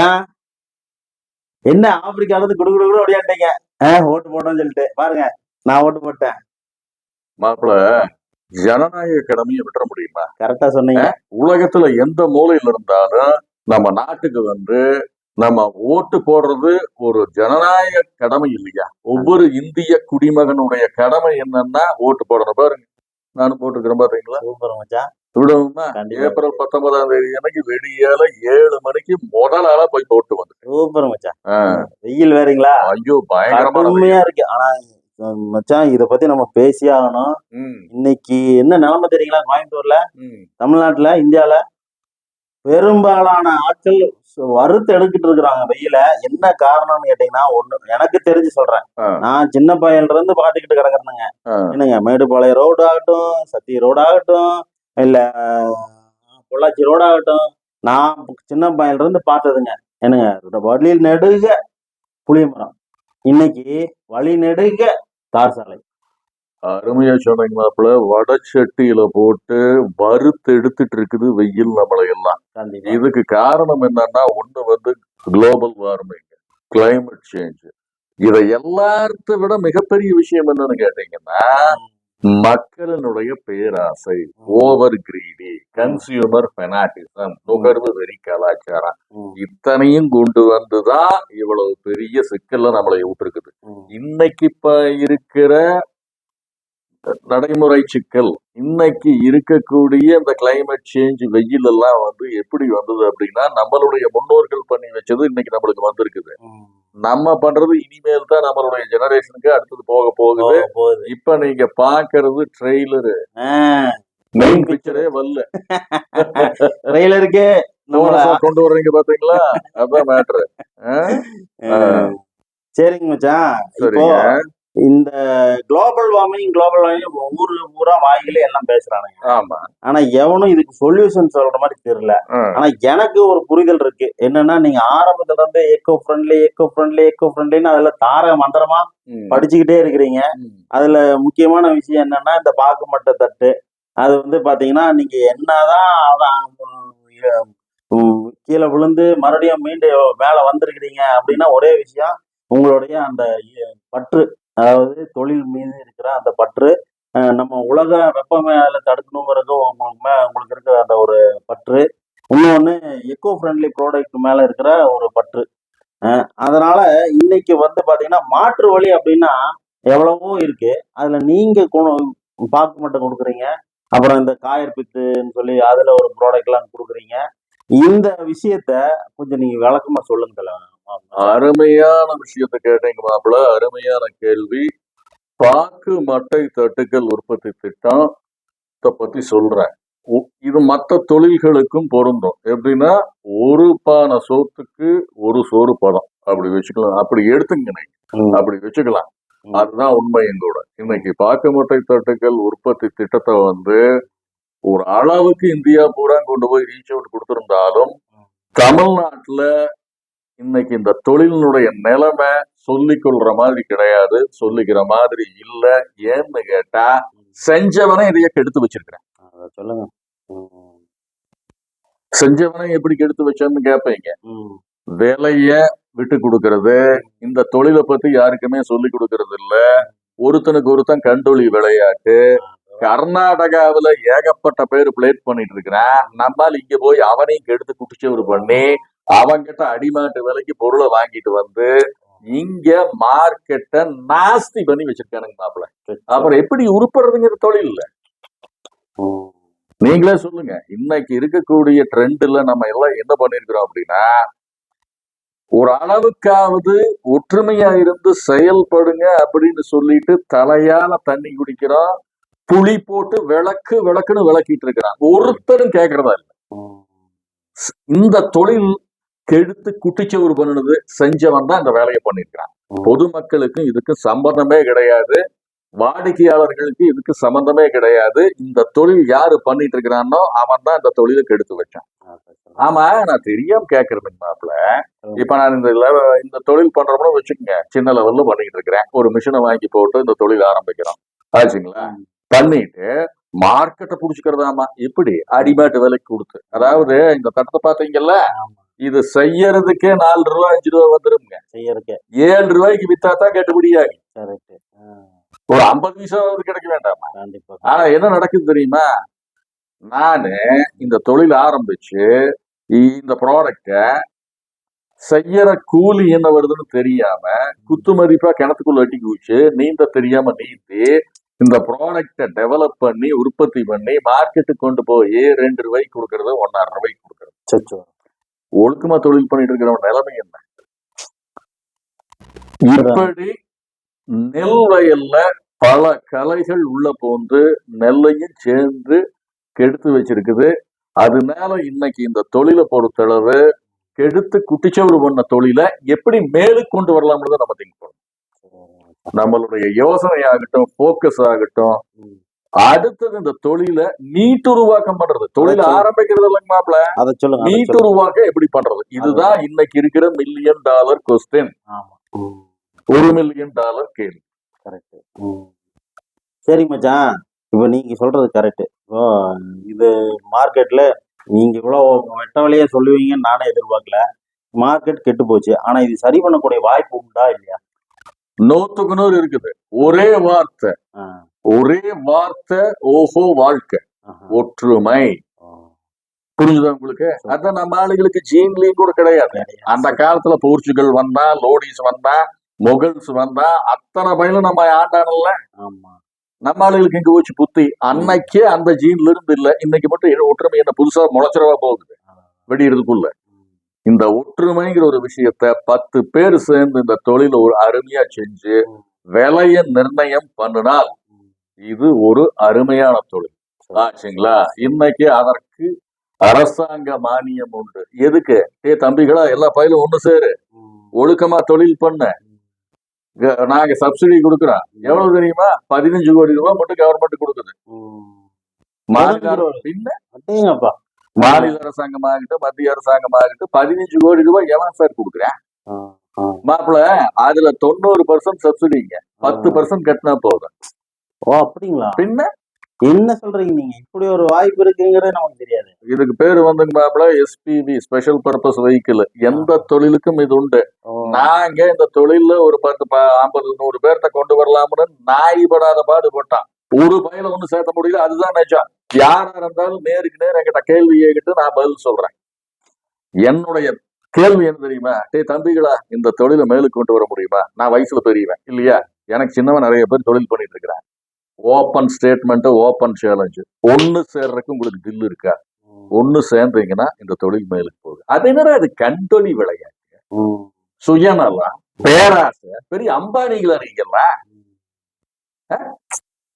மச்சான் என்ன ஆப்பிரிக்கால இருந்து குடு குடு குடு ஓடியாட்டீங்க ஓட்டு போட்டோம்னு சொல்லிட்டு. பாருங்க நான் ஓட்டு போட்டேன். மாப்பிள ஜனநாயக கடமையை விட்டுற முடியுமா? கரெக்டா சொன்னீங்க. உலகத்துல எந்த மூலையில இருந்தாலும் நம்ம நாட்டுக்கு வந்து நம்ம ஓட்டு போடுறது ஒரு ஜனநாயக கடமை இல்லையா? ஒவ்வொரு இந்திய குடிமகனுடைய கடமை என்னன்னா ஓட்டு போடணும் பாருங்க. நானும் போட்டுக்கிறேன் பாத்தீங்களா? சூப்பர் மச்சான். கண்டிப்பா. ஏப்ரல் பத்தொன்பதாம் தேதி அன்னைக்கு வெடியால ஏழு மணிக்கு முதல் ஆளா போய் போட்டு வந்து. சூப்பர் மச்சான். வெயில் வேறீங்களா? ஐயோ. கடுமையா இருக்கு. ஆனா மச்சான் இத பத்தி நம்ம பேசியே ஆகணும். இன்னைக்கு என்ன நிலைமை தெரியுங்களா? கோயம்புத்தூர்ல. தமிழ்நாட்டுல இந்தியால? பெரும்பாலான ஆட்கள் வறுத்து எடுத்துட்டு இருக்கிறாங்க வெயில. என்ன காரணம்னு கேட்டீங்கன்னா ஒண்ணு எனக்கு தெரிஞ்சு சொல்றேன். நான் சின்ன பையன்ல இருந்து பாத்துக்கிட்டு கிடக்குறேனுங்க. என்னங்க மேடுபாளையம் ரோடு ஆகட்டும் சத்தி ரோடு ஆகட்டும் இல்ல பொள்ளாச்சி ரோடு ஆகட்டும் நான் சின்ன பையன்ல இருந்து பார்த்ததுங்க. என்னங்க வழி நெடுக புளிய மரம் இன்னைக்கு வழி நெடுக தார் சாலை. அருமையா சொன்னீங்க மாப்பிள்ள. வடச்சட்டியில போட்டு வறுத்து எடுத்துட்டு இருக்குது வெயில் நம்மளை எல்லாம் கண்டிப்பா. இதுக்கு காரணம் என்னன்னா ஒண்ணு வந்து குளோபல் வார்மிங் climate சேஞ்ச் இதை எல்லாத்த விட மிகப்பெரிய விஷயம் என்னன்னு கேட்டீங்கன்னா மக்களினுடைய பேராசை ஓவர் கிரீடி கன்சியூமர் பெனாட்டிசம் நுகர்வு வெறி கலாச்சாரம். இத்தனையும் கொண்டு வந்துதான் இவ்வளவு பெரிய சிக்கல்ல நம்மளை விட்டுருக்குது இன்னைக்கு இப்ப இருக்கிற நடைமுறை சிக்கல். இன்னைக்கு இருக்கக்கூடிய இந்த climate சேஞ்ச் வெயில் எல்லாம் வந்து எப்படி வந்தது அப்படின்னா நம்மளுடைய முன்னோர்கள் பண்ணி வச்சது இன்னைக்கு நம்மளுக்கு வந்திருக்குது. நம்ம பண்றது இனிமேல் தான் நம்மளுடைய ஜெனரேஷனுக்கு அடுத்தது போக போகுது. போக போகுது. இப்ப நீங்க பாக்குறது ட்ரெய்லரு மெயின் பிக்சரே வரல. ட்ரெய்லருக்கு கொண்டு வர்றீங்க பாத்தீங்களா? அதான் மேட்ரு சரிங்க மச்சான். இந்த குளோபல் வார்மிங் குளோபல் வார்மிங் ஊரு பூரா வாய்களே எல்லாம் பேசுறானுங்க. ஆமா. ஆனா எவனும் இதுக்கு சொல்யூஷன் சொல்ற மாதிரி தெரியல. ஆனா எனக்கு ஒரு புரிதல் இருக்கு. என்னன்னா நீங்க ஆரம்பத்துல இருந்து eco friendly eco friendly eco ஃப்ரெண்ட்லின்னு அதுல தார மந்திரமா படிச்சுக்கிட்டே இருக்கிறீங்க. அதுல முக்கியமான விஷயம் என்னன்னா இந்த பாக்கு மட்டை தட்டு. அது வந்து பாத்தீங்கன்னா நீங்க என்னதான் கீழே விழுந்து மறுபடியும் மீண்டும் மேல வந்திருக்கிறீங்க அப்படின்னா ஒரே விஷயம் உங்களுடைய அந்த பற்று. அதாவது தொழில் மீது இருக்கிற அந்த பற்று நம்ம உலக வெப்பமேல தடுக்கணுங்கிறது உங்களுக்கு மே- உங்களுக்கு இருக்கிற அந்த ஒரு பற்று. இன்னொன்று எக்கோ ஃப்ரெண்ட்லி ப்ராடக்ட் மேல இருக்கிற ஒரு பற்று. அதனால இன்னைக்கு வந்து பாத்தீங்கன்னா மாற்று வழி அப்படின்னா எவ்வளவோ இருக்கு. அதுல நீங்க பாக்கு மட்டும் கொடுக்குறீங்க. அப்புறம் இந்த காயர் பித்துன்னு சொல்லி அதுல ஒரு ப்ராடக்ட் எல்லாம் கொடுக்குறீங்க. இந்த விஷயத்த கொஞ்சம் நீங்க விளக்கமா சொல்லுங்க தலைவன். அருமையான விஷயத்தை கேட்டீங்க மாப்பிள்ள அருமையான கேள்வி. பாக்கு மட்டை தட்டுக்கள் உற்பத்தி திட்டம் பத்தி சொல்றேன். இது மற்ற தொழில்களுக்கும் பொருந்தும். எப்படின்னா ஒரு பானை சோத்துக்கு ஒரு சோறு பதம். அப்படி வச்சுக்கலாம். அப்படி எடுத்துங்க நீங்க. அப்படி வச்சுக்கலாம். அதுதான் உண்மையும் கூட. இன்னைக்கு பாக்கு மட்டை தட்டுக்கள் உற்பத்தி திட்டத்தை வந்து ஒரு அளவுக்கு இந்தியா பூரா கொண்டு போய் ரீச் அவுட் கொடுத்திருந்தாலும் தமிழ்நாட்டுல இன்னைக்கு இந்த தொழிலினுடைய நிலைமை சொல்லிக் கொள்ற மாதிரி கிடையாது சொல்லிக்கிற மாதிரி இல்ல. ஏன்னு கேட்டா செஞ்சவனே இதைய கெடுத்து வச்சிருக்கிறேன். சொல்லுங்க. செஞ்சவனே எப்படி கெடுத்து வச்சான்னு கேட்பீங்க விலைய விட்டு கொடுக்கறது இந்த தொழிலை பத்தி யாருக்குமே சொல்லி கொடுக்கறது இல்ல. ஒருத்தனுக்கு ஒருத்தன் கண்டொளி விளையாட்டு கர்நாடகாவுல ஏகப்பட்ட பேர் பிளேட் பண்ணிட்டு இருக்கிறான். நம்மால் இங்க போய் அவனையும் கெடுத்து குட்டிச்சவரு பண்ணி அவங்கிட்ட அடிமாட்டு விலைக்கு பொருளை வாங்கிட்டு வந்து இங்க மார்க்கெட்ட நாஸ்தி பண்ணி வச்சிருக்கானுங்க மாப்பிள்ள. அப்புறம் எப்படி உருப்படுறதுங்கிற தொழில் இல்ல. நீங்களே சொல்லுங்க. இன்னைக்கு இருக்கக்கூடிய ட்ரெண்ட்ல நம்ம எல்லாம் என்ன பண்ணிருக்கிறோம் அப்படின்னா ஒரு அளவுக்காவது ஒற்றுமையா இருந்து செயல்படுங்க அப்படின்னு சொல்லிட்டு தலையால தண்ணி குடிக்கிறோம் புளி போட்டு விளக்கு விளக்குன்னு விளக்கிட்டு இருக்கிறான். ஒருத்தரும் கேட்கறதா இல்ல. இந்த தொழில் கெடுத்து குட்டிச்சவறு பண்ணுனது செஞ்சவன் தான் இந்த வேலையை பண்ணிருக்கிறான் பொதுமக்களுக்கும் இதுக்கு சம்பந்தமே கிடையாது. வாடிக்கையாளர்களுக்கு இதுக்கு சம்பந்தமே கிடையாது. இந்த தொழில் யாரு பண்ணிட்டு இருக்கிறானோ அவன் தான் இந்த தொழிலை கெடுத்து வச்சான் ஆமா நான் தெரியாம கேக்குறதுங்க மாப்பிள இப்ப நான் இந்த இந்த தொழில் பண்றோம்னு வச்சுக்கோங்க சின்ன லெவல்ல பண்ணிட்டு இருக்கிறேன் ஒரு மிஷினை வாங்கி போட்டு இந்த தொழில் ஆரம்பிக்கிறோம். ஆச்சுங்களா? பண்ணிட்டு மார்க்கெட்டை புடிச்சுக்கிறதாமா? எப்படி? அடிமேட்டு விலைக்கு கொடுத்து. அதாவது இந்த தட்டத்தை பாத்தீங்கல்ல. இது செய்யறதுக்கே நாலு ரூபா அஞ்சு ரூபா வந்துருங்க செய்யறதுக்கு. ஏழு ரூபாய்க்கு வித்தா தான் கட்டுப்படியாகி ஒரு ஐம்பது பைசாவது கிடைக்க வேண்டாமா? ஆனா என்ன நடக்குது தெரியுமா? நானு இந்த தொழில் ஆரம்பிச்சு இந்த ப்ராடக்ட செய்யற கூலி என்ன வருதுன்னு தெரியாம குத்து மதிப்பா கிணத்துக்குள்ள வெட்டி குதிச்சு நீந்த தெரியாம நீந்தி இந்த ப்ராடக்ட டெவலப் பண்ணி உற்பத்தி பண்ணி மார்க்கெட்டுக்கு கொண்டு போய் ரெண்டு ரூபாய்க்கு கொடுக்கறது ஒன்னாயிரம் ரூபாய்க்கு கொடுக்கறது. ஒழுக்கமா தொழில் பண்ணிட்டு இருக்கிற நிலைமை என்ன? இப்படி நெல் வயல்ல பல கலைகள் உள்ள போன்று நெல்லையும் சேர்ந்து கெடுத்து வச்சிருக்குது. அதனால இன்னைக்கு இந்த தொழிலை பொறுத்தளவு கெடுத்து குட்டிச்சவறு பண்ண தொழிலை எப்படி மேலுக்கு கொண்டு வரலாம்னு தான் நம்ம திங்க் பண்ணணும். நம்மளுடைய யோசனை ஆகட்டும். போக்கஸ் ஆகட்டும் அடுத்தது இந்த தொழிலை நீட்டுருவாக்கம் பண்றது. தொழில் ஆரம்பிக்கிறது இல்லைங்க மாப்பிள. அதை சொல்லுங்க சொல்லுங்க. நீட்டுருவாக்கம் எப்படி பண்றது? இதுதான் இன்னைக்கு இருக்கிற மில்லியன் டாலர் கொஸ்டின் ஆமா. ஒரு மில்லியன் டாலர் கேள்வி. கரெக்ட் சரி மச்சான் இப்போ நீங்க சொல்றது கரெக்ட் இப்போ இது மார்க்கெட்ல நீங்க இவ்வளோ வெட்ட வழியா சொல்லுவீங்கன்னு நானே எதிர்பார்க்கல. மார்க்கெட் கெட்டு போச்சு. ஆனா இது சரி பண்ணக்கூடிய வாய்ப்பு உண்டா இல்லையா? நூத்துக்கு நூறு இருக்குது. ஒரே வார்த்தை. ஒரே வார்த்தை ஓஹோ வாழ்க்கை. ஒற்றுமை. ஓ, புரிஞ்சுதா உங்களுக்கு? அதான் நம்ம ஆளுகளுக்கு ஜீன்லயும் கூட கிடையாது. அந்த காலத்துல போர்ச்சுகல் வந்தா லோடிஸ் வந்தா முகல்ஸ் வந்தா அத்தனை பயிலும் நம்ம ஆண்டானல்ல ஆமா. நம்ம ஆளுகளுக்கு இங்க போச்சு புத்தி. அன்னைக்கே அந்த ஜீன்ல இருந்து இல்ல. இன்னைக்கு மட்டும் ஒற்றுமை என்ன புதுசா முளைச்சிடவா போகுது. வெடிக்கிறதுக்குள்ள ம், இந்த ஒற்றுமைங்கிற ஒரு விஷயத்த பத்து பேர் சேர்ந்து இந்த தொழில ஒரு அருமையா செஞ்சு விலைய நிர்ணயம் பண்ணினால். இது ஒரு அருமையான தொழில். ஆச்சுங்களா? இன்னைக்கு அதற்கு அரசாங்க மானியம் உண்டு. எதுக்கு? ஏ தம்பிகளா எல்லா பயிலும் ஒண்ணு சேரு. ஒழுக்கமா தொழில் பண்ண. நாங்க சப்சிடி கொடுக்குறோம். எவ்வளவு தெரியுமா? பதினஞ்சு கோடி ரூபாய் மட்டும் கவர்மெண்ட் கொடுக்குது. மாநில மாநில அரசாங்கமாகட்டும் மத்திய அரசாங்கமாகட்டும் பதினஞ்சு கோடி ரூபாய் எவன் சார் கொடுக்குறேன். ஆ, ஆ, மாப்பிள அதுல தொண்ணூறு பர்சன்ட் சப்சிடிங்க பத்து. பர்சன்ட் கட்டினா போதும். ஓ அப்படிங்களா? பின்ன? என்ன சொல்றீங்க நீங்க? இப்படி ஒரு வாய்ப்பு இருக்குங்கிறது நமக்கு தெரியாது. இதுக்கு பேரு வந்துங்க மாப்பிள எஸ்பிவி ஸ்பெஷல் பர்பஸ் வெஹிக்கிள் எந்த தொழிலுக்கும் இது உண்டு. நாங்க இந்த தொழில்ல ஒரு பத்து ப- ஐம்பது நூறு பேர்த்த கொண்டு வரலாம்னு நாய் படாத பாடுபட்டான். ஒரு பயில ஒண்ணு சேர்த்த முடியல அதுதான் நிஜம். யாரா இருந்தாலும் நேருக்கு நேர் என்கிட்ட கேள்வி கேட்டு நான் பதில் சொல்றேன். என்னுடைய கேள்வி என்ன தெரியுமா? டேய் தம்பிகளா இந்த தொழிலை மேலுக்கு கொண்டு வர முடியுமா? நான் வயசுல பெரியவன் இல்லையா? எனக்கு சின்னவன் நிறைய பேர் தொழில் பண்ணிட்டு இருக்கிறேன் ஓப்பன் ஸ்டேட்மெண்ட் ஓப்பன் சேலஞ்சு ஒண்ணு சேர்றதுக்கு உங்களுக்கு தில் இருக்கா? ஒண்ணு சேர்ந்தீங்கன்னா இந்த தொழில் மேலுக்கு போகுது. அது என்னடா அது கண்டொலி விளையாட்டு? சுயநலம் பேராசை பெரிய அம்பானிகளா நீங்களா?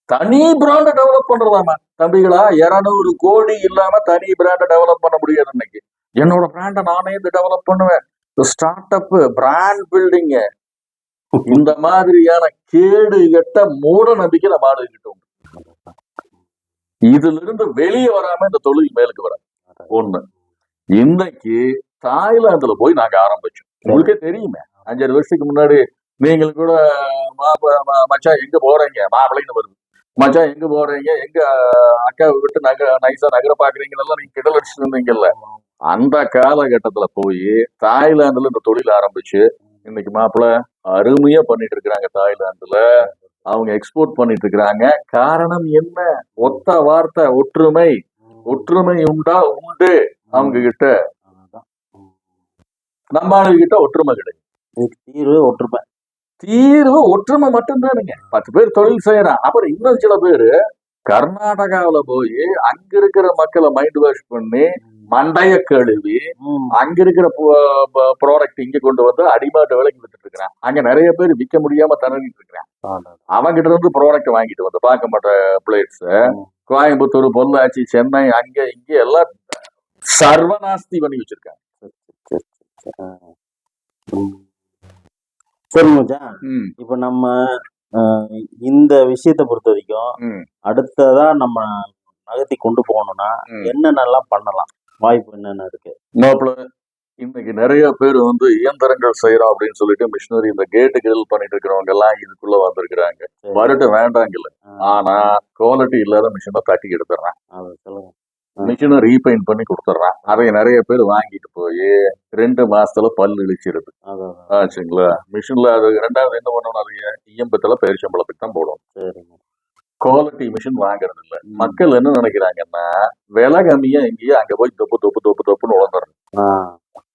தனி பிராண்ட டெவலப் பண்றதாமா தம்பிகளா இருநூறு கோடி இல்லாம தனி பிராண்ட டெவலப் பண்ண முடியாது இன்னைக்கு. என்னோட பிராண்ட நானே இது டெவலப் பண்ணுவேன். ஸ்டார்ட் அப் பிராண்ட் பில்டிங் இந்த மாதிரியான கேடு கெட்ட மூட நம்பிக்கை நம்ம ஆளுகிட்ட உண்டு. இதுல இருந்து வெளியே வராம இந்த தொழில் மேலுக்கு வர ஒண்ணு. இன்னைக்கு தாய்லாந்துல போய் நாங்க ஆரம்பிச்சோம். உங்களுக்கே தெரியுமே. அஞ்சாறு வருஷத்துக்கு முன்னாடி நீங்களும் கூட மச்சா எங்க போறீங்க? மாப்பிள்ளைன்னு வருது. மச்சா எங்க போறீங்க? எங்க அக்காவை விட்டு நக நைஸா நகர பாக்குறீங்கன்னு நீங்க கிடல் அடிச்சுட்டு இருந்தீங்கல்ல. அந்த காலகட்டத்துல போய் தாய்லாந்துல இந்த தொழில் ஆரம்பிச்சு இன்னைக்கு மாப்பிள்ள அருமையா பண்ணிட்டு இருக்கிறாங்க தாய்லாந்துல. அவங்க எக்ஸ்போர்ட் பண்ணிட்டு இருக்கிறாங்க. காரணம் என்ன? ஒத்த வார்த்தை ஒற்றுமை. ஒற்றுமை உண்டா? உண்டு. அவங்க கிட்ட. நம்ம ஆளுங்க கிட்ட ஒற்றுமை கிடையாது. தீர்வு ஒற்றுமை. தீர்வு ஒற்றுமை மட்டும்தானுங்க. பத்து பேர் தொழில் செய்யறான். அப்புறம் இன்னும் சில பேரு கர்நாடகாவுல போய் அங்க இருக்கிற மக்களை மைண்ட் வாஷ் பண்ணி மண்டைய கழுவி அங்க இருக்கிற ப்ராடக்ட் இங்க கொண்டு வந்து அடிமாட்டு விலைக்கு வித்துட்டு இருக்கிறான் அங்க நிறைய பேர் விற்க முடியாம தரணிட்டு இருக்கிறான் அதான். அவங்க கிட்ட இருந்து ப்ராடக்ட் வாங்கிட்டு வந்து பார்க்க மாட்ட பிளேட்ஸ். கோயம்புத்தூர் பொள்ளாச்சி சென்னை அங்க இங்க எல்லாம் சர்வநாஸ்தி பண்ணி வச்சிருக்காங்க சரி, சரி, சரி. ஆ. ம். சரி மச்சான் இப்போ நம்ம இந்த விஷயத்தை பொறுத்த வரைக்கும் அடுத்ததா நம்ம நகர்த்தி கொண்டு போகணும்னா. என்னென்னலாம் பண்ணலாம் வாய்ப்பு என்னென்ன இருக்கு இன்னைக்கு நிறைய பேர் வந்து இயந்திரங்கள் செய்யறோம் அப்படின்னு சொல்லிட்டு மிஷினரி இந்த கேட்டு கிரில் பண்ணிட்டு இருக்கிறவங்க எல்லாம் இதுக்குள்ள வந்திருக்கிறாங்க. வரட்டு வேண்டாங்கல்ல. ஆனா குவாலிட்டி இல்லாத மிஷினை தட்டி எடுத்துறான். மிஷினை ரீபெயிண்ட் பண்ணி கொடுத்துட்றான் அதை நிறைய பேர் வாங்கிட்டு போய் ரெண்டு மாசத்துல பல் இழிச்சிருது. ஆச்சுங்களா? மிஷின்ல அது ரெண்டாவது என்ன பண்ணணும் அது ஈயம்பத்துல பயிர் சம்பளத்துக்கு தான் போடும். குவாலிட்டி மிஷின் வாங்குறது இல்ல. மக்கள் என்ன நினைக்கிறாங்கன்னா விலை கம்மியா எங்கேயோ அங்க போய் தொப்பு தொப்பு தொப்பு தொப்புன்னு உழந்துடுறோம் ஆ.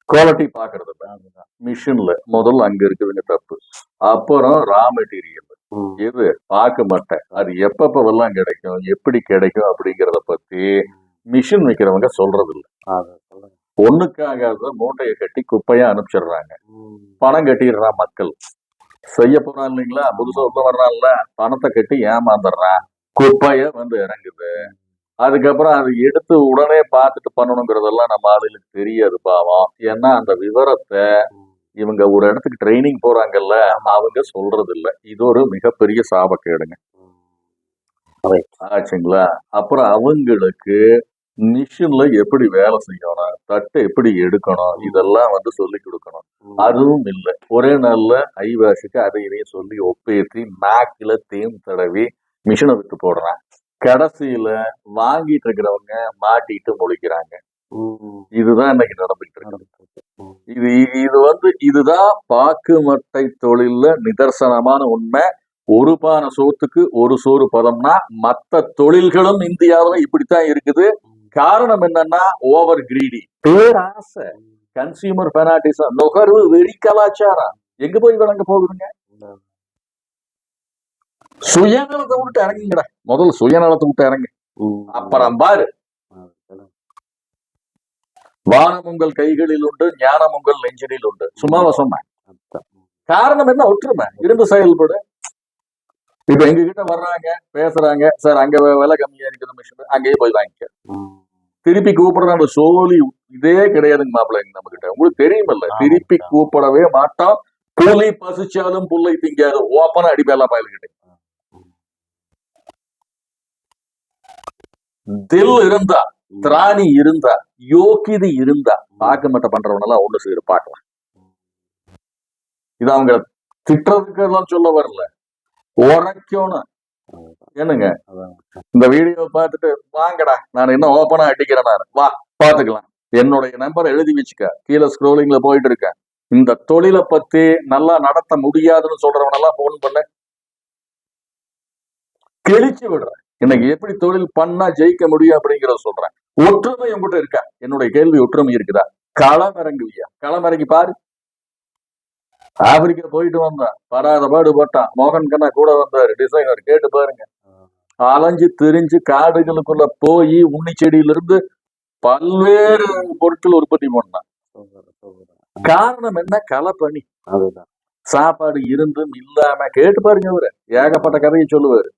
குவாலிட்டி பாக்குறது இல்ல மிஷின்ல முதல்ல அங்க இருக்குதுங்க தப்பு. அப்புறம் ரா மெட்டீரியல் ம். எது? பாக்கு மட்டை. அது எப்பப்பெல்லாம் கிடைக்கும்? எப்படி கிடைக்கும்? அப்படிங்கறத பத்தி மிஷின் வைக்கிறவங்க சொல்றது இல்ல ஒண்ணுக்காகாத மூட்டையை கட்டி குப்பையா அனுப்பிச்சிடுறாங்க. பணம் கட்டிடுறான் மக்கள். செய்ய போறான் இல்லைங்களா? புதுசா உள்ள வர்றான்ல. பணத்தை கட்டி ஏமாந்துடுறான். குப்பைய வந்து இறங்குது. அதுக்கப்புறம் அதை எடுத்து உடனே பார்த்துட்டு பண்ணணுங்கிறதெல்லாம் நம்ம ஆளுகளுக்கு தெரியாது பாவம். ஏன்னா அந்த விவரத்தை இவங்க ஒரு இடத்துக்கு ட்ரைனிங் போறாங்கல்ல அவங்க சொல்றது இல்ல இது ஒரு மிகப்பெரிய சாபக்கேடுங்க. ஆச்சுங்களா? அப்புறம் அவங்களுக்கு மிஷின்ல எப்படி வேலை செய்யணும் தட்டை எப்படி எடுக்கணும் இதெல்லாம் வந்து சொல்லி கொடுக்கணும். அதுவும் இல்லை. ஒரே நாள்ல ஐவாசிக்கு அதை இதையும் சொல்லி ஒப்பேற்றி நாக்குல தேன் தடவி மிஷினை விட்டு போடுறான். கடைசியில வாங்கிட்டு இருக்கிறவங்க மாட்டிட்டு முழிக்கிறாங்க. இதுதான் இன்னைக்கு நடந்துட்டு இருக்கு. இது இது வந்து இதுதான் பாக்கு மட்டை தொழில்ல நிதர்சனமான உண்மை. ஒரு பானை சோத்துக்கு ஒரு சோறு பதம்னா மத்த தொழில்களும் இந்தியாவுல இப்படித்தான் இருக்குது. காரணம் என்னன்னா ஓவர் கிரீடி. பேராசை. கன்சியூமர் பெனாட்டிசம் நுகர்வு வெறி கலாச்சாரம். எங்க போய் விளங்க போகுதுங்க? சுயநலத்தை விட்டு இறங்குங்கடா. முதல்ல சுயநலத்தை விட்டு இறங்கு. அப்புறம் பாரு. வானம் உங்கள் கைகளில் உண்டு ஞானம் உங்கள் நெஞ்சினில் உண்டு. சும்மாவா சொன்னேன். காரணம் என்ன? ஒற்றுமை. இருந்து செயல்படு. இப்ப எங்க கிட்ட வர்றாங்க பேசுறாங்க சார் அங்க விலை கம்மியா இருக்குது மிஷின். அங்கேயே போய் வாங்கிக்க. திருப்பி கூப்பிடுறாங்க சோலி இதே கிடையாதுங்க மாப்பிள்ளை நம்ம கிட்ட உங்களுக்கு தெரியுமில்ல. திருப்பி கூப்பிடவே மாட்டோம் புலி பசிச்சாலும் புல்லை திங்காது. ஓப்பனா அடிப்பேலாம் பயலுகிட்ட தில் இருந்தா திராணி இருந்தா யோக்கியது இருந்தா பார்க்க மட்டும் பண்றவனெல்லாம் ஒண்ணு செய்து பார்க்கலாம். இது அவங்க திட்டுறதுக்கு எல்லாம் சொல்ல வரல. உரைக்கணும். என்னங்க. இந்த வீடியோ பார்த்துட்டு வாங்கடா நான் இன்னும் ஓப்பனா அடிக்கிறேன் நான். வா பாத்துக்கலாம் என்னுடைய நம்பரை எழுதி வச்சுக்க. கீழே ஸ்க்ரோலிங்ல போயிட்டு இருக்கேன் இந்த தொழிலை பத்தி நல்லா நடத்த முடியாதுன்னு சொல்றவனெல்லாம் போன் பண்ண. கிழிச்சு விடுறேன். இன்னைக்கு எப்படி தொழில் பண்ணா ஜெயிக்க முடியும் அப்படிங்கறத சொல்றேன். ஒற்றுமை உங்ககிட்ட இருக்கா? என்னுடைய கேள்வி ஒற்றுமை இருக்குதா? களம் இறங்குவியா களம் இறங்கி பாரு. ஆப்பிரிக்கா போயிட்டு வந்தான். படாத பாடு போட்டான் மோகன் கண்ணா கூட வந்தாரு. டிசைனர் கேட்டு பாருங்க. அலைஞ்சு திரிஞ்சு காடுகளுக்குள்ள போய் உண்ணி செடியில இருந்து பல்வேறு பொருட்கள் உற்பத்தி பண்ணான். காரணம் என்ன? களப்பணி. அதுதான். சாப்பாடு இருந்தும் இல்லாம கேட்டு பாருங்க அவரு ஏகப்பட்ட கதையை சொல்லுவாரு.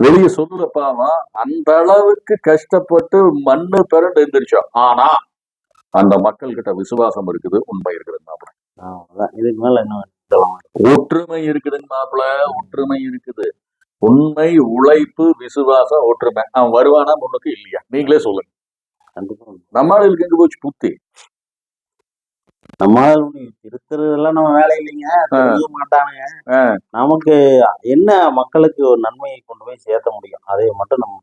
வெளிய சொல்லுற பாவம் அந்த அளவுக்கு கஷ்டப்பட்டு மண்ணு பிறண்டு எந்திரிச்சோம் ஆனா அந்த மக்கள் கிட்ட விசுவாசம் இருக்குது உண்மை இருக்குது மாப்பிள. அதான். இதுக்கு மேல என்ன ஒற்றுமை இருக்குதுங்க மாப்பிள ஒற்றுமை இருக்குது. உண்மை உழைப்பு விசுவாசம் ஒற்றுமை. அவன் வருவானா முன்னுக்கு இல்லையா? நீங்களே சொல்லுங்க. கண்டிப்பா. நம்ம ஆளுகளுக்கு எங்க போச்சு புத்தி? நம்மளால ஒண்ணும் திருத்துறதெல்லாம் நம்ம வேலை இல்லைங்க. தெரிய மாட்டானுங்க. நமக்கு என்ன மக்களுக்கு ஒரு நன்மையை கொண்டு போய் சேர்த்த முடியும்? அதை மட்டும் நம்ம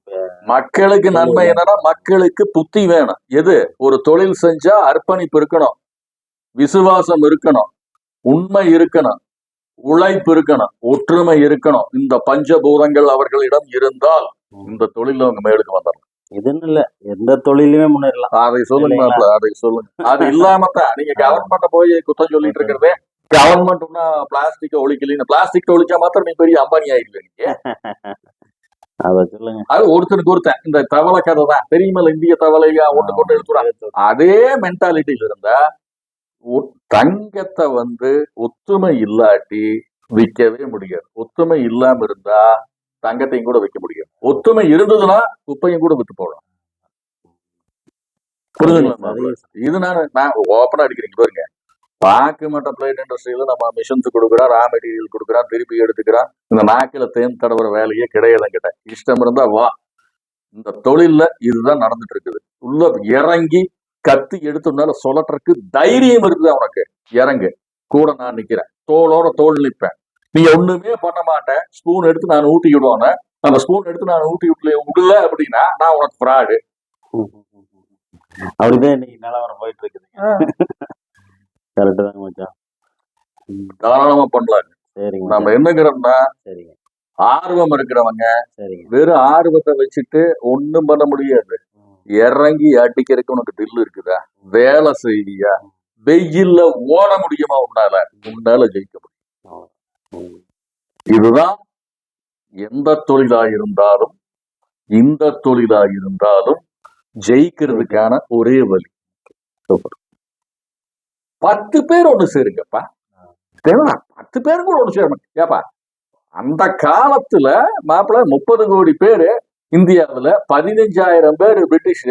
மக்களுக்கு நன்மை என்னன்னா மக்களுக்கு புத்தி வேணும். எது? ஒரு தொழில் செஞ்சா அர்ப்பணிப்பு இருக்கணும். விசுவாசம் இருக்கணும். உண்மை இருக்கணும். உழைப்பு இருக்கணும். ஒற்றுமை இருக்கணும். இந்த பஞ்சபூதங்கள் அவர்களிடம் இருந்தால் இந்த தொழில் அவங்க மேலுக்கு வந்துடலாம். இதுன்னு இல்ல. எந்த தொழிலுமே முன்னேறலாம். அதை சொல்லுங்க அதை சொல்லுங்க. அது இல்லாம தான் நீங்க கவர்மெண்ட்ட போய் குத்தம் சொல்லிட்டு இருக்கிறதே கவர்மெண்ட் பிளாஸ்டிக் ஒழிக்கலன்னு பிளாஸ்டிக் ஒழிச்சா மாத்திரம் நீ பெரிய அம்பானி ஆயிடுவீங்க அத சொல்லுங்க. அது ஒருத்தனுக்கு ஒருத்தன். இந்த தவளை கதை தான். தெரியுமில்ல இந்திய தவளையா? ஒன்று கொண்டு எடுத்துறான் அதே மென்டாலிட்டியில இருந்தா தங்கத்தை வந்து ஒத்துமை இல்லாட்டி விற்கவே முடியாது. ஒத்துமை இல்லாம இருந்தா தங்கத்தையும் கூட விற்க முடியாது ஒத்துமை இருந்ததுன்னா குப்பையும் கூட போடும் புரிஞ்சுங்களா சரியா இது நான் நான் ஓப்பனா அடிக்கிறீங்க பாருங்க. பாக்கு பிளேட் இண்டஸ்ட்ரியில நம்ம மிஷின்ஸ் கொடுக்குறோம் ரா மெட்டீரியல் கொடுக்குறோம் திருப்பி எடுத்துக்கிறோம் இந்த நாக்கில தேன் தடவுற வேலையே கிடையாது கிட்ட இஷ்டம் இருந்தா வா. இந்த தொழில்ல இதுதான் நடந்துட்டு இருக்குது உள்ள இறங்கி கத்தி எடுத்தோம்னால சொல்லறதுக்கு தைரியம் இருக்குது உனக்கு. இறங்கு. கூட நான் நிக்கிறேன். தோளோட தோல் நிப்பேன். நீ ஒண்ணுமே பண்ண மாட்டேன். ஸ்பூன் எடுத்து நான் ஊட்டி விடுவானே. அந்த ஸ்பூன் எடுத்து நான் ஊட்டி விடல விடல அப்படின்னா நான் உனக்கு ஃப்ராடு. அப்படிதான் இன்னைக்கு நிலவரம் போயிட்டு இருக்குதுங்க கரெக்டு தாங்க மச்சான். தாராளமா பண்ணலாம். சரிங்க நம்ம. என்னங்கிறோம்னா சரிங்க. ஆர்வம் இருக்கிறவங்க சரிங்க. வெறும் ஆர்வத்தை வச்சுட்டு ஒண்ணும் பண்ண முடியாது. இறங்கி அடிக்கிறதுக்கு உனக்கு தில்லு இருக்குதா? வேலை செய்வியா வெயில்ல ஓட முடியுமா உன்னால? உன்னால ஜெயிக்க இதுதான் எந்த தொழிலா இருந்தாலும் இந்த தொழிலா இருந்தாலும் ஜெயிக்கிறதுக்கான ஒரே வழி. பத்து பேர் ஒண்ணு சேருங்கப்பா. தேவனா பத்து பேரும் கூட ஒண்ணு சேரணும் ஏப்பா அந்த காலத்துல மாப்பிள்ள முப்பது கோடி பேரு இந்தியாவில பதினஞ்சாயிரம் பேர் பிரிட்டிஷ்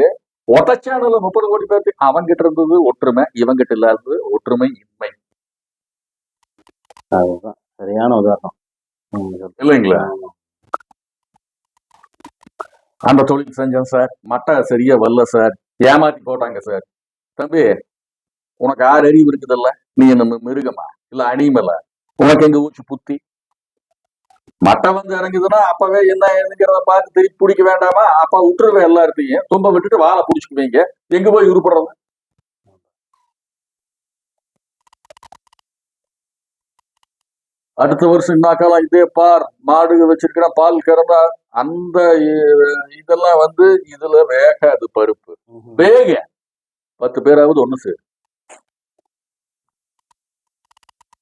ஒட்டச்சானல முப்பது கோடி பேர் அவங்கிட்ட இருந்தது ஒற்றுமை இவங்கிட்ட இல்லாதது ஒற்றுமை இன்மை. அதுதான் சரியான உதாரணம். இல்லைங்களா. அந்த தொழில் செஞ்சேன் சார். மட்டை சரியா வரல சார். ஏமாத்தி போட்டாங்க சார். தம்பி உனக்கு ஆறு அறிவு இருக்குதுல்ல? நீ என்ன மி- மிருகமா? இல்ல அனிமலா? உனக்கு எங்க ஊச்சு புத்தி? மட்டை வந்து இறங்குதுன்னா அப்பவே என்ன என்னங்கிறத பார்த்து திருப்பி பிடிக்க வேண்டாமா? அப்ப விட்டுருவேன் எல்லாத்தையும் தும்ப விட்டுட்டு வாழை பிடிச்சிக்குவீங்க எங்க போய் உருப்படுறது? அடுத்த வருஷம் என்ன காலம் இதே பார் மாடு வச்சிருக்கிற பால் கறந்தா அந்த இதெல்லாம் வந்து இதுல வேகாது பருப்பு. வேக. பத்து பேராவது ஒண்ணு சேரு.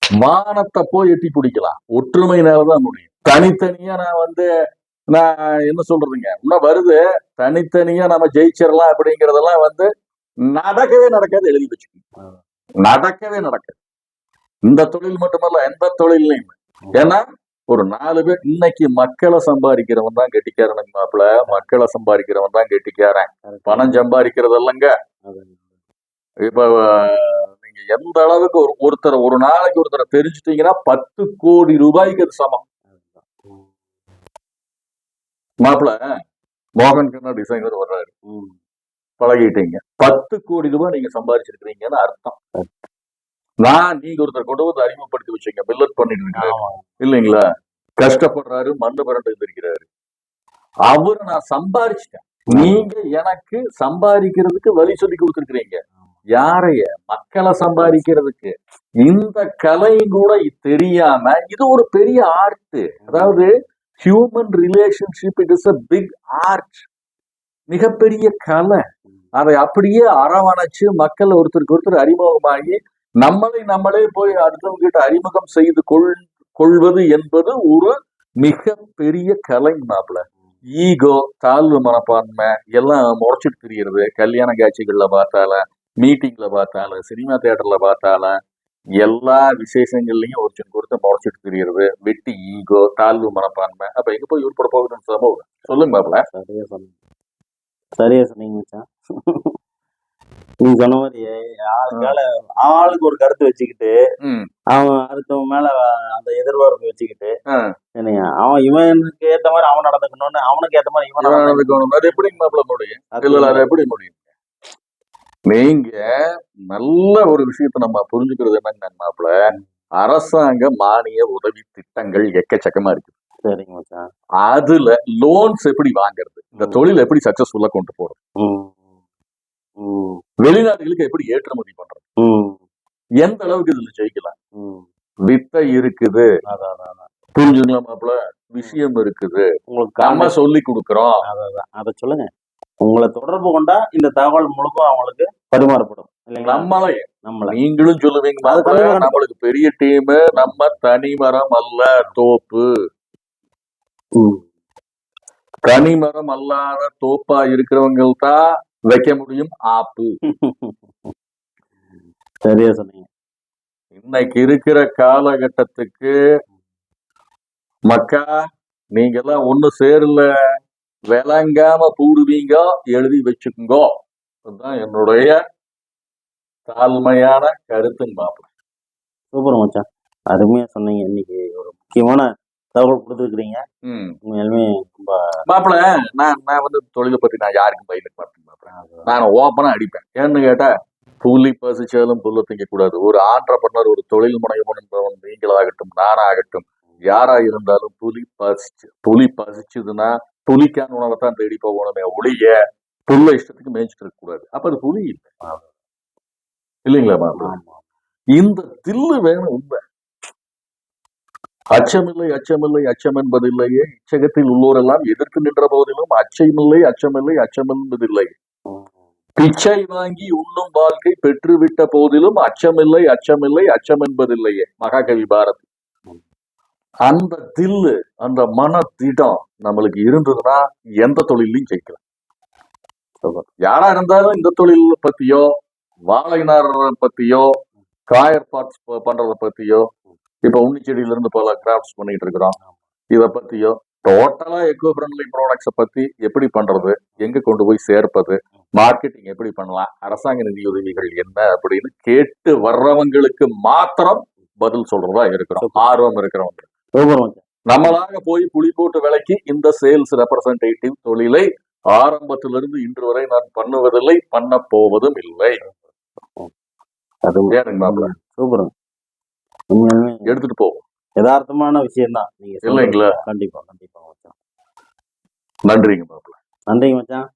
வானத்தை போய் எட்டி பிடிக்கலாம். ஒற்றுமையினாலதான் முடியும். தனித்தனியா நான் வந்து நான் என்ன சொல்றதுங்க? இன்னும் வருது. தனித்தனியா நம்ம ஜெயிச்சிடலாம் அப்படிங்கறதெல்லாம் வந்து நடக்கவே நடக்காது எழுதி வச்சுக்கோங்க நடக்கவே நடக்காது. இந்த தொழில் மட்டுமல்ல எந்த தொழிலையும் ஏன்னா ஒரு நாலு பேர் இன்னைக்கு மக்களை சம்பாதிக்கிறவன் தான் கெட்டிக்காரனுங்க மாப்பிள மக்களை சம்பாதிக்கிறவன் தான் கெட்டிக்காரன். பணம் சம்பாதிக்கிறது இல்லைங்க இப்ப நீங்க எந்த அளவுக்கு ஒரு ஒருத்தரை ஒரு நாளைக்கு ஒருத்தரை தெரிஞ்சுட்டீங்கன்னா பத்து கோடி ரூபாய்க்கு அது சமம். அதுதான். ம், மாப்பிள மோகன் கண்ணா டிசைனர் வர்றாரு. பழகிட்டீங்க. பத்து கோடி ரூபாய் நீங்க சம்பாதிச்சிருக்கீங்கன்னு அர்த்தம். நான் நீங்க ஒருத்தர் கொண்டு வந்து அறிமுகப்படுத்தி வச்சீங்க பில்லட் பண்ணிட்டு இருக்காரு. இல்லைங்களா? கஷ்டப்படுறாரு மண்ணு பிறண்டு இருக்கிறாரு அவரு நான் சம்பாரிச்சிட்டேன். நீங்க எனக்கு சம்பாதிக்கிறதுக்கு வழி சொல்லி கொடுத்துருக்கீங்க யாரைய? மக்களை சம்பாதிக்கிறதுக்கு. இந்த கலையும் கூட தெரியாம இது ஒரு பெரிய ஆர்ட் அதாவது human relationship it is a big art மிகப்பெரிய கலை. அதை அப்படியே அரவணைச்சு மக்கள் ஒருத்தருக்கு ஒருத்தர் அறிமுகமாகி நம்மளை நம்மளே போய் அடுத்தவங்கிட்ட அறிமுகம் செய்து கொள் கொள்வது என்பது ஒரு மிக பெரிய கலை மாப்பிள ஈகோ தாழ்வு மனப்பான்மை எல்லாம் முறைச்சிட்டு திரியறது. கல்யாண காட்சிகள்ல பார்த்தால மீட்டிங்ல பார்த்தால சினிமா தியேட்டர்ல பார்த்தால எல்லா விசேஷங்கள்லையும் ஒருத்தருக்கு கொடுத்து முறைச்சிட்டு திரியறது. வெட்டி ஈகோ தாழ்வு மனப்பான்மை. அப்ப எங்க போய் உருப்பட போகுதுன்னு சம்பவம் சொல்லுங்க மாப்பிள சரியா சொன்னீங்க. சரியா சொன்னீங்க நீங்க சொன்ன மாதிரி ஆளுக்கால ஆளுக்கு ஒரு கருத்து வச்சுக்கிட்டு அவன் அடுத்தவன் மேல அந்த எதிர்பார்ப்பு வச்சுக்கிட்டு. என்னைய அவன் இவனுக்கு ஏத்த மாதிரி அவன் நடந்துக்கணும்னு அவனுக்கு ஏத்த மாதிரி இவன் நடந்துக்கணும். அது எப்படி மாப்பிள முடியும்? இல்ல அது எப்படி முடியும்? நீங்க நல்ல ஒரு விஷயத்தை நம்ம புரிஞ்சுக்கிறது என்னங்க மாப்பிள? அரசாங்க மானிய உதவி திட்டங்கள் எக்கச்சக்கமா இருக்கு. சரிங்க அதுல லோன்ஸ் எப்படி வாங்குறது? இந்த தொழில் எப்படி சக்சஸ்ஃபுல்லா கொண்டு போறது. வெளிநாடுகளுக்கு எப்படி ஏற்றுமதி பண்றது. எந்த அளவுக்கு இதுல ஜெயிக்கலாம். வித்தை இருக்குது. புரிஞ்சுங்களா மாப்பிள? விஷயம் இருக்குது. உங்களுக்கு நம்ம சொல்லி கொடுக்கறோம். அதை சொல்லுங்க. உங்களை தொடர்பு கொண்டா இந்த தகவல் முழுக்க அவங்களுக்கு பரிமாறப்படும். நம்மளே நம்மள. நீங்களும் சொல்லுவீங்க. நம்மளுக்கு பெரிய டீம் நம்ம தனிமரம் அல்ல தோப்பு. தனிமரம் அல்லாத தோப்பா இருக்கிறவங்க தான் வைக்க முடியும். ஆப்பு. சரியா சொன்னீங்க. இன்னைக்கு இருக்கிற காலகட்டத்துக்கு மக்கா நீங்க எல்லாம் ஒண்ணு சேரல. விளங்காம பூடுவீங்க எழுதி வச்சுக்குங்க. அதுதான் என்னுடைய தாழ்மையான கருத்துங்க மாப்பிள. சூப்பர் மச்சான். அருமையா சொன்னீங்க. இன்னைக்கு ஒரு முக்கியமான தகவல் கொடுத்துருக்கீங்க ம். உண்மையாலுமே ரொம்ப மாப்பிள நான் நான் வந்து தொழிலை பத்தி நான் யாருக்கும் பயிலுக்கு மாட்டேன் மாப்பிள. நான் ஓப்பனா அடிப்பேன். ஏன்னு கேட்டா புலி பசிச்சாலும் புல்ல திங்க கூடாது. ஒரு ஆண்டர்பனர் ஒரு தொழில் முனைவன் என்பவன் நீங்களாகட்டும் நானாகட்டும் யாரா இருந்தாலும் புலி பசிச்சு புலி பசிச்சுதுன்னா புலிக்கான உணவை தான் தேடி போகணுமே ஒழிய புல்ல இஷ்டத்துக்கு மேய்ச்சிட்டு இருக்க கூடாது. அப்ப அது புலி இல்லை. இல்லைங்களா மாப்பிள்ளை ஆமா. இந்த தில்லு வேணும் உண்மை. அச்சமில்லை அச்சமில்லை அச்சம் என்பதில்லையே இச்சகத்தில் உள்ளோரெல்லாம் எதிர்த்து நின்ற போதிலும் அச்சமில்லை அச்சமில்லை அச்சம் என்பதில்லை பிச்சை வாங்கி உண்ணும் வாழ்க்கை பெற்றுவிட்ட போதிலும் அச்சமில்லை அச்சமில்லை அச்சம் என்பதில்லையே மகாகவி பாரதி. அந்த தில்லு அந்த மன திடம் நம்மளுக்கு இருந்ததுன்னா எந்த தொழிலையும் ஜெயிக்கலாம். யாரா இருந்தாலும் இந்த தொழில் பத்தியோ வாழைநார் பத்தியோ காயர் பார்ட்ஸ் பண்றதை பத்தியோ இப்ப உண்ணி செடியில இருந்து பல கிராஃப்ட்ஸ் பண்ணிட்டு இருக்கிறோம். இத பத்தியோ டோட்டலா எக்கோ ஃப்ரெண்ட்லி ப்ராடக்ட்ஸை பத்தி எப்படி பண்றது எங்க கொண்டு போய் சேர்ப்பது மார்க்கெட்டிங் எப்படி பண்ணலாம் அரசாங்க நிதியுதவிகள் என்ன அப்படின்னு கேட்டு வர்றவங்களுக்கு மாத்திரம் பதில் சொல்றதா இருக்கிறோம். ஆர்வம் இருக்கிறவங்க. நம்மளாக போய் புளி போட்டு விலைக்கு இந்த சேல்ஸ் ரெப்ரசன்டேட்டிவ் தொழிலை ஆரம்பத்திலிருந்து இன்று வரை நான் பண்ணுவதில்லை பண்ண போவதும் இல்லை. அது? சூப்பர். எடுத்துட்டு போவோம் யதார்த்தமான விஷயம் தான் நீங்க. இல்லைங்களா? கண்டிப்பா கண்டிப்பா மச்சான். நன்றிங்க மாப்பிள்ளை. நன்றிங்க மச்சான்.